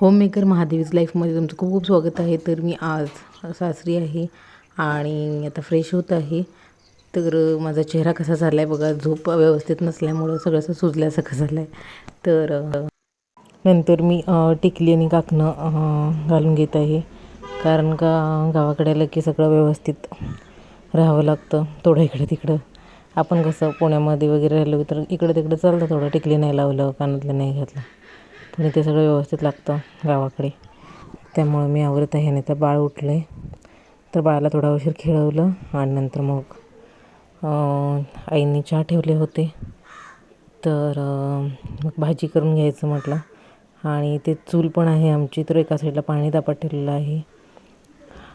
Homemaker महादेवीज लाईफमध्ये तुमचं खूप खूप स्वागत आहे. तर मी आज सासरी आहे आणि आता फ्रेश होत आहे. तर माझा चेहरा कसा झाला आहे बघा झोप व्यवस्थित नसल्यामुळं सगळं असं सुजल्यासारखं झालं आहे तर नंतर मी टिकली आणि काकणं घालून घेत आहे. कारण का गावाकडे आलं की सगळं व्यवस्थित राहावं लागतं थोडं इकडं तिकडं. आपण कसं पुण्यामध्ये वगैरे राहिलो तर इकडं तिकडं चालतं थोडं. टिकली नाही लावलं कानातलं नाही घातलं. पण इथे सगळं व्यवस्थित लागतं गावाकडे. त्यामुळं मी आवरत आहे. आणि तर बाळ उठलं आहे तर बाळाला थोडा उशीर खेळवलं आणि नंतर मग अं, आईने चहा ठेवले होते. तर मग भाजी करून घ्यायचं म्हटलं. आणि ते चूल पण आहे आमची तर एका साईडला पाणी तापत ठेवलेलं आहे.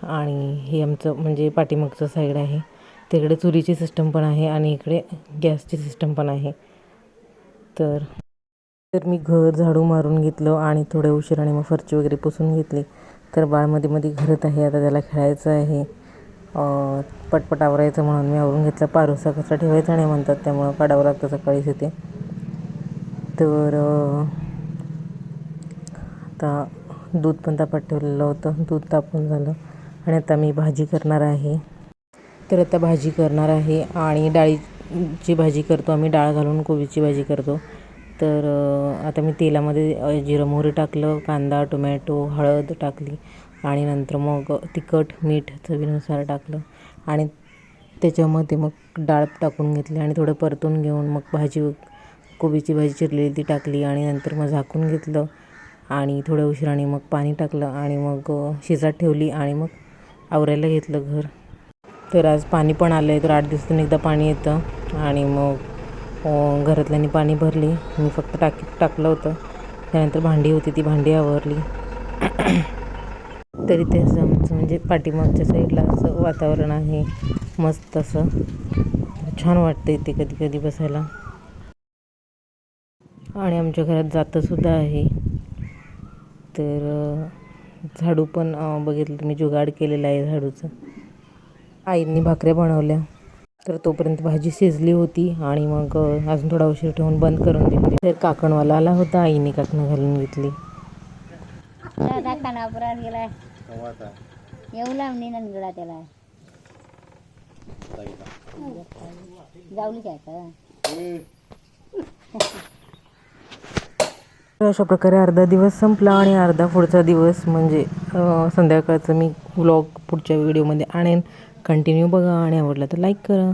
आणि हे आमचं म्हणजे पाठीमागचं साईड आहे. तिकडे चुलीची सिस्टम पण आहे आणि इकडे गॅसची सिस्टम पण आहे. तर तर मी घर झाडू मारून घेतलं आणि थोड्या उशिराने मग फरची वगैरे पुसून घेतली. तर बाळमध्ये मध्ये घरत आहे आता त्याला खेळायचं आहे. पटपट आवरायचं म्हणून मी आवरून घेतलं. पारोसा कसा ठेवायचा नाही म्हणतात त्यामुळं काढावं लागतं सकाळीच येते तर आता दूध पण तापत ठेवलेलं होतं. दूध तापून झालं आणि आता मी भाजी करणार आहे. तर आता भाजी करणार आहे आणि डाळीची भाजी करतो आम्ही. डाळ घालून कोबीची भाजी करतो. तर आता मी तेलामध्ये जिरं मोहरी टाकलं कांदा टोमॅटो हळद टाकली आणि नंतर मग तिखट मीठ चवीनुसार टाकलं आणि त्याच्यामध्ये मग डाळ टाकून घेतली आणि थोडं परतून घेऊन मग भाजी कोबीची भाजी चिरलेली ती टाकली आणि नंतर मग झाकून घेतलं आणि थोड्या उशिराने मग पाणी टाकलं आणि मग शिजात ठेवली आणि मग आवरायला घेतलं घर. तर आज पाणी पण आलं आहे तर आठ दिवसातून एकदा पाणी येतं आणि मग घरातल्यानी पाणी भरली. मी फक्त टाकी टाकलं होतं. त्यानंतर भांडी होती ती भांडी आवरली. तरी ते असं आमचं म्हणजे पाठीमागच्या साईडला असं वातावरण आहे. मस्त असं. छान वाटतं इथे कधी कधी बसायला. आणि आमच्या घरात जातंसुद्धा आहे. तर झाडू पण बघितलं मी जुगाड केलेला आहे झाडूचं. आईंनी भाकऱ्या बनवल्या. तर तोपर्यंत भाजी शिजली होती आणि मग अजून थोडा उशीर ठेवून बंद करून दिली. तर काकणवाला आला होता आईने काकणं घालून घेतली. येऊ लावणी नंदगडा त्याला. जाऊली काय का अशा प्रकारे अर्धा दिवस संपला आणि अर्धा पुढचा दिवस म्हणजे संध्याकाळचं मी व्लॉग पुढच्या व्हिडिओमध्ये आणेन. कंटिन्यू बघा आणि आवडलं तर लाईक करा.